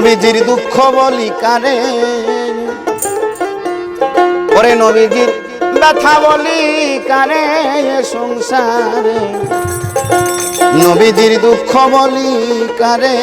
নবীজির দুঃখ বলি কারে ওরে নবীজির ব্যথা বলি কারে সংসারে। নবীজির দুঃখ বলি কারে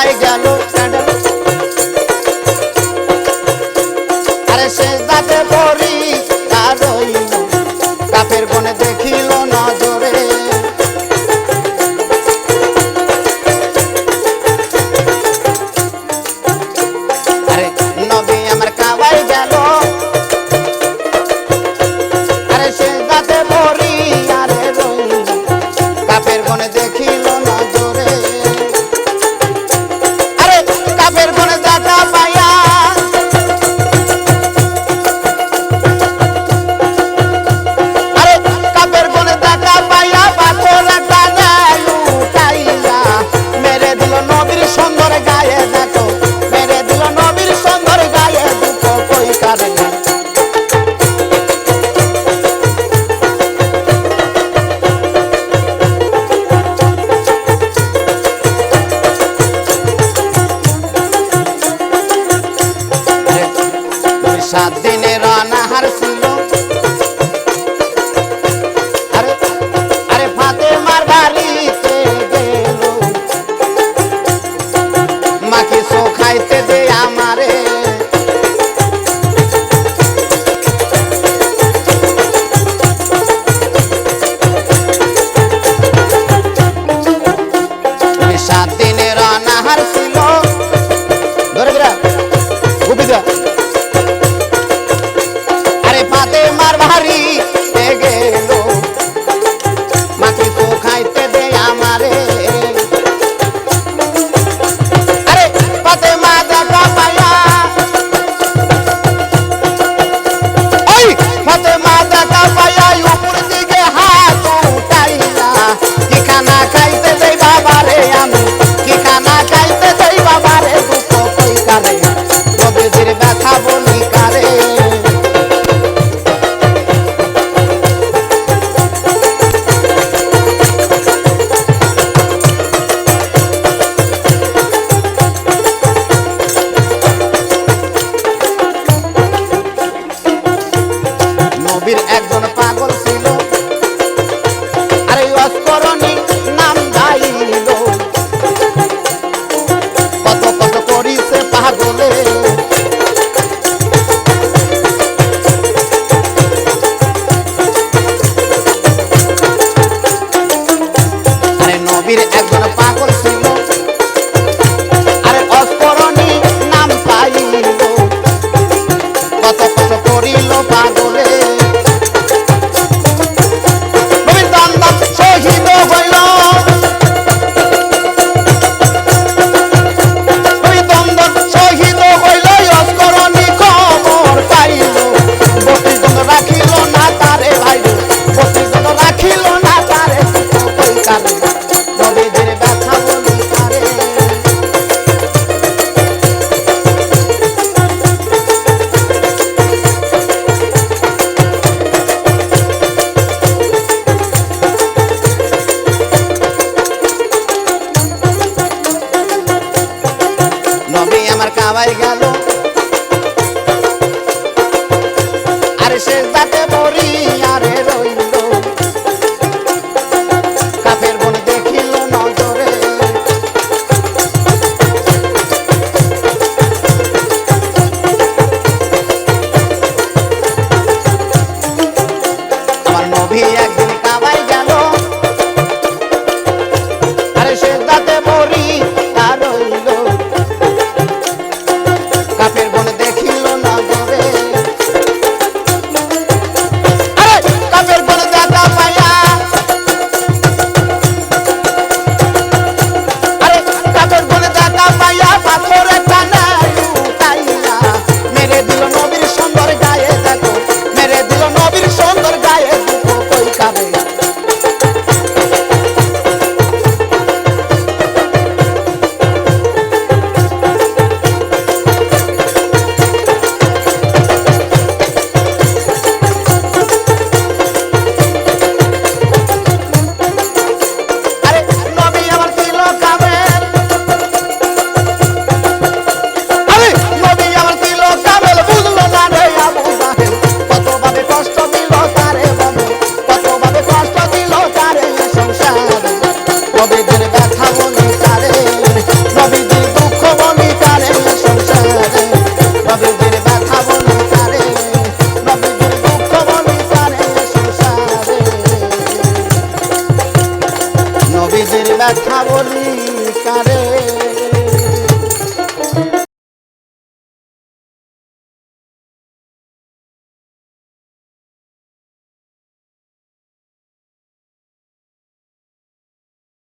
গলায় গেল আরে শেষ দাঁত সাত দিন নবীর একজন